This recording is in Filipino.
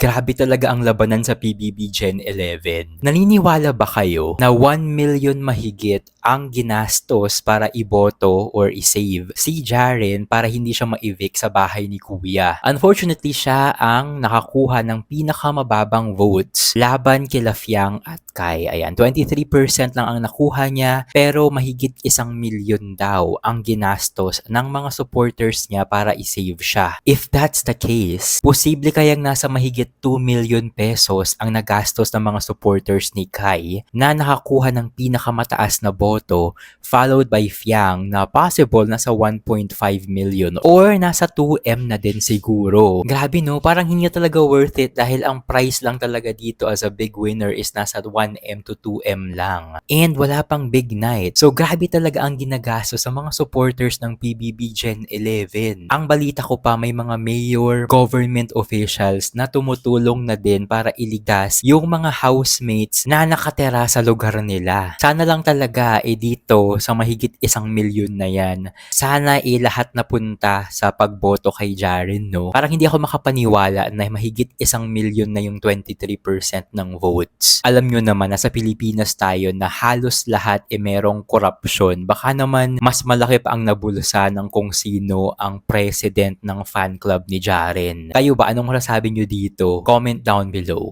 Grabe talaga ang labanan sa PBB Gen 11. Naniniwala ba kayo na 1 million mahigit ang ginastos para iboto or isave si Jaren para hindi siya ma-evict sa bahay ni Kuya? Unfortunately, siya ang nakakuha ng pinakamababang votes laban kila Fiang at Kai. Ayan, 23% lang ang nakuha niya pero mahigit isang milyon daw ang ginastos ng mga supporters niya para isave siya. If that's the case, posible kayang nasa mahigit 2 million pesos ang nagastos ng mga supporters ni Kai na nakakuha ng pinakamataas na boto followed by Fiang na possible nasa 1.5 million or nasa 2M na din siguro. Grabe no, parang hindi talaga worth it dahil ang price lang talaga dito as a big winner is nasa 1M to 2M lang. And wala pang big night. So grabe talaga ang ginagastos sa mga supporters ng PBB Gen 11. Ang balita ko pa may mga mayor, government officials na tumutulong na din para iligtas yung mga housemates na nakatera sa lugar nila. Sana lang talaga eh dito sa mahigit isang milyon na yan, sana eh lahat napunta sa pagboto kay Jaren, no? Parang hindi ako makapaniwala na mahigit isang milyon na yung 23% ng votes. Alam nyo naman, nasa Pilipinas tayo na halos lahat eh merong korupsyon. Baka naman mas malaki pa ang nabulsa ng kung sino ang president ng fan club ni Jaren. Kayo ba? Anong masasabi nyo dito? Comment down below.